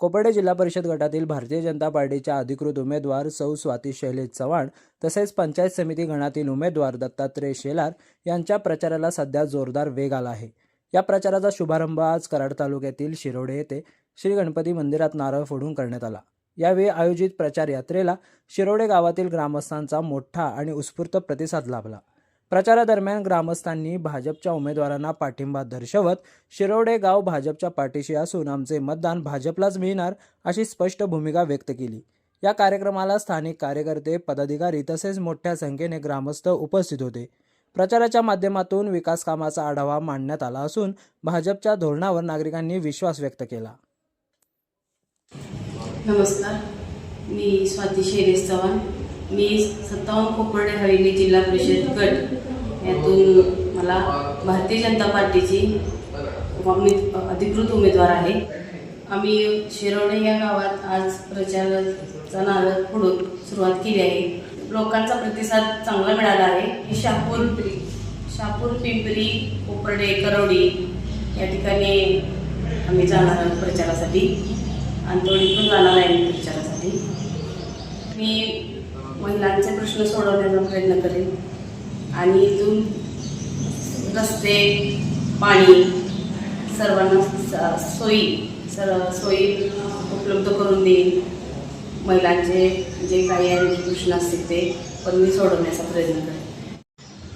कोपर्डे जिल्हा परिषद गटातील भारतीय जनता पार्टीच्या अधिकृत उमेदवार सौ स्वाती शैलेश चव्हाण तसेच पंचायत समिती गणातील उमेदवार दत्तात्रय शेलार यांच्या प्रचाराला सध्या जोरदार वेग आला आहे. या प्रचाराचा शुभारंभ आज कराड तालुक्यातील शिरोडे येथे श्री गणपती मंदिरात नारळ फोडून करण्यात आला. यावेळी आयोजित प्रचार यात्रेला शिरोडे गावातील ग्रामस्थांचा मोठा आणि उत्स्फूर्त प्रतिसाद लाभला. प्रचारादरम्यान ग्रामस्थांनी भाजपच्या उमेदवारांना पाठिंबा दर्शवत शिरोडे गाव भाजपच्या पाठीशी असून आमचे मतदान भाजपलाच मिळणार अशी स्पष्ट भूमिका व्यक्त केली. या कार्यक्रमाला स्थानिक कार्यकर्ते पदाधिकारी तसेच मोठ्या संख्येने ग्रामस्थ उपस्थित होते. प्रचाराच्या माध्यमातून विकास कामाचा आढावा मांडण्यात आला असून भाजपच्या धोरणावर नागरिकांनी विश्वास व्यक्त केला. नमस्कार. मी स्वाती शैलेश चव्हाण. मी सत्तावन्न कोपर्डे हवेली जिल्हा परिषद गट यातून मला भारतीय जनता पार्टीची उमेद अधिकृत उमेदवार आहे. आम्ही शिरवणे या गावात आज प्रचाराचा नारळ फोडून सुरुवात केली आहे. लोकांचा प्रतिसाद चांगला मिळाला आहे. ही शापूर शापूर पिंपरी कोपर्डे करवडी या ठिकाणी आम्ही जाणार आहोत प्रचारासाठी. आणि पण जाणार आहे प्रचारासाठी. मी महिलांचे प्रश्न सोडवण्याचा प्रयत्न करेन. आणि इथून रस्ते पाणी सर्वांना स- सोयी सर्व सोयी उपलब्ध करून देईन. महिलांचे जे काही प्रश्न असतील ते पण मी सोडवण्याचा प्रयत्न करेन.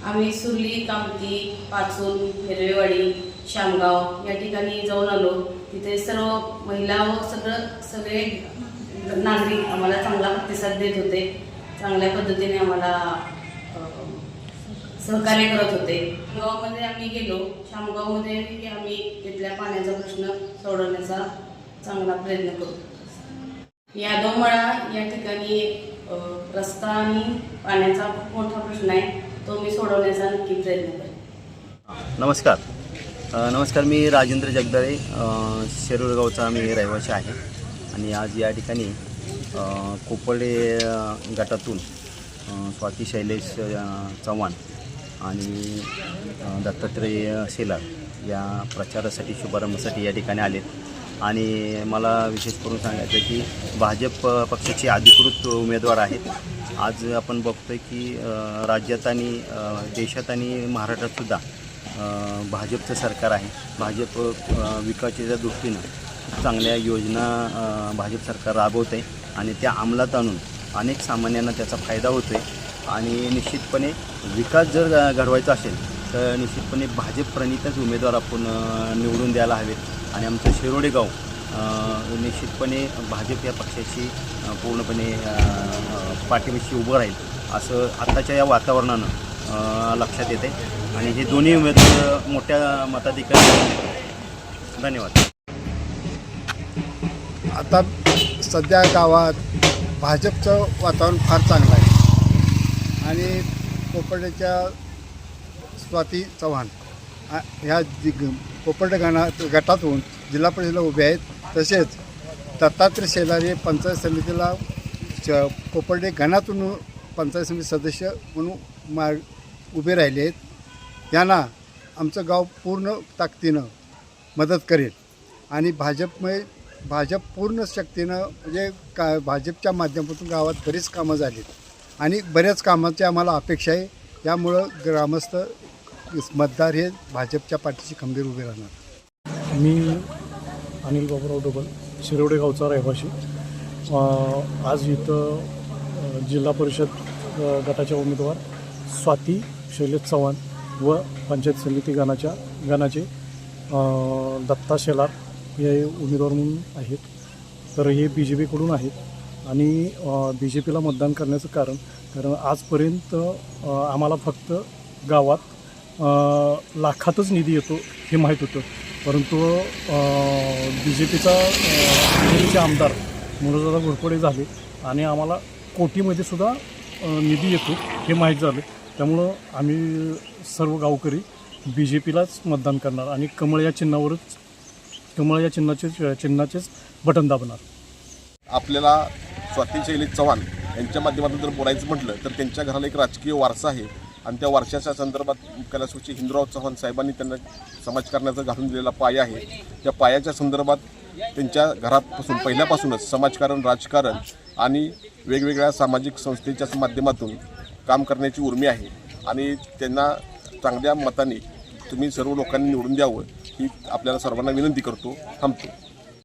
आम्ही सुरली कामती पाचून हिरवेवाडी शामगाव या ठिकाणी जाऊन आलो. तिथे सर्व महिला व सगळं सगळे नागरिक आम्हाला चांगला प्रतिसाद देत होते. चांगल्या पद्धतीने आम्हाला सहकार्य करत होते. गावामध्ये आम्ही गेलो. शामगावमध्ये की आम्ही तिथल्या पाण्याचा प्रश्न सोडवण्याचा चांगला प्रयत्न करू. यादवमळा या ठिकाणी रस्ता आणि पाण्याचा खूप मोठा प्रश्न आहे. तो मी सोडवण्याचा नक्की प्रयत्न करेन. नमस्कार. नमस्कार मी राजेंद्र जगदाळे अ, शिरूरगावचा मी रहिवासी आहे. आणि आज या ठिकाणी अ, कोपर्डे गटातून स्वाती शैलेश चव्हाण आणि दत्तात्रय शेलार या प्रचारासाठी शुभारंभासाठी या ठिकाणी आलेत आणि मला विशेष करून सांगायचं आहे की भाजप पक्षाचे अधिकृत उमेदवार आहेत. आज आपण बघतोय की राज्यात आणि देशात आणि महाराष्ट्रातसुद्धा भाजपचं सरकार आहे. भाजप विकासाच्या दृष्टीनं चांगल्या योजना भाजप सरकार राबवते आहे आणि त्या अंमलात आणून अनेक सामान्यांना त्याचा फायदा होतो आहे आणि निश्चितपणे विकास जर घडवायचा असेल तर निश्चितपणे भाजप प्रणितच उमेदवार आपण निवडून द्यायला हवेत. आणि आमचं शिरोडे गाव निश्चितपणे भाजप या पक्षाशी पूर्णपणे अ, पाठीपाशी उभं राहील असं आत्ताच्या या वातावरणानं लक्षात येते आणि हे दोन्ही उमेदवार मोठ्या मताधिकारी धन्यवाद. आता सध्या गावात भाजपचं वातावरण फार चांगलं आहे. आणि पोपड्याच्या स्वाती चव्हाण ह्या दिग कोपर्डे गणा गटातून जिल्हा परिषदेला उभे आहेत. तसेच दत्तात्रय शेलारी पंचायत समितीला च कोपर्डे गणातून पंचायत समिती सदस्य म्हणून मा उभे राहिले आहेत. यांना आमचं गाव पूर्ण ताकदीनं मदत करेल. आणि भाजपमुळे भाजप पूर्ण शक्तीनं म्हणजे का भाजपच्या माध्यमातून गावात बरीच कामं झालीत. आणि बऱ्याच कामाची आम्हाला अपेक्षा आहे. यामुळं ग्रामस्थ मतदार हे भाजपच्या पाठीशी खंबीर उभे राहणार. मी अनिल बाबूराव डोबल शिरोडे गावचा रहिवाशी आज इथं जिल्हा परिषद गटाच्या उमेदवार स्वाती शैलेश चव्हाण व पंचायत समिती गणाच्या गणाचे दत्ता शेलार हे उमेदवार म्हणून आहेत. तर हे बी जे पीकडून आहेत. आणि बी जे पीला मतदान करण्याचं कारण कारण आजपर्यंत आम्हाला फक्त गावात लाखातच निधी येतो हे माहीत होतं. परंतु बी जे पीचा बीजेपीचे आमदार मनोजदादा घोरपडे झाले आणि आम्हाला कोटीमध्ये सुद्धा निधी येतो हे माहीत झालं. त्यामुळं आम्ही सर्व गावकरी बी जे पीलाच मतदान करणार आणि कमळ या चिन्हावरच त्यामुळे या चिन्हाचे चिन्हाचेच बटन दाबणार. आपल्याला स्वाती शैली चव्हाण यांच्या माध्यमातून जर बोलायचं म्हटलं तर त्यांच्या घराला एक राजकीय वारसा आहे. आणि त्या वर्षाच्या संदर्भात कैलासवासी हिंदूराव चव्हाण साहेबांनी त्यांना समाजकारणाचा घालून दिलेला पाया आहे. त्या पायाच्या संदर्भात त्यांच्या घरापासून पहिल्यापासूनच समाजकारण राजकारण आणि वेगवेगळ्या सामाजिक संस्थेच्या माध्यमातून काम करण्याची उर्मी आहे. आणि त्यांना चांगल्या मताने तुम्ही सर्व लोकांनी निवडून द्यावं. ही आपल्याला सर्वांना विनंती करतो थांबतो.